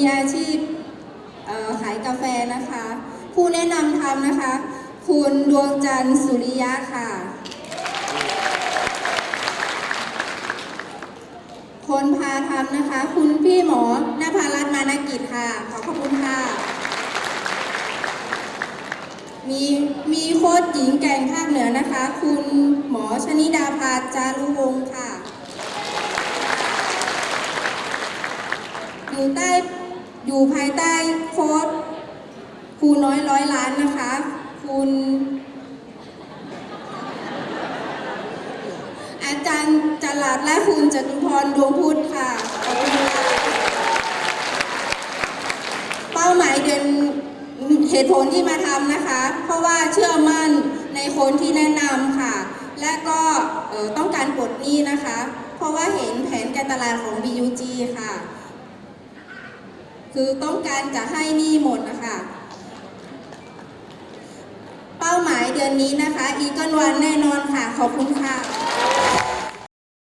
อ่อมีอาชีพขายกาแฟนะคะ ผู้แนะนำทำนะคะ คุณดวงจันทร์สุริยะค่ะ คนพาทำนะคะ คุณพี่หมอนภารัตมานกิจค่ะ ขอขอบคุณค่ะ มีมีโค้ชหญิงแก่งภาคเหนือนะคะ คุณหมอชนิดาภาจารุวงศ์ค่ะอยู่ใต้ อยู่ภายใต้โค้ชครูน้อยร้อยล้านนะคะ คุณ อาจารย์จลัดและคุณจตุพรดวงพุทธค่ะขอบคุณค่ะเป้าหมายเดือนเหตุผลที่มาทำนะคะ เพราะว่าเชื่อมั่นในคนที่แนะนำค่ะ และก็ต้องการปลดหนี้นะคะ เพราะว่าเห็นแผนการตลาดของ BUG ค่ะ คือต้องการจะให้หนี้หมดนะคะ เป้าหมายเดือนนี้นะคะ อีกนวันแน่นอนค่ะ ขอบคุณค่ะ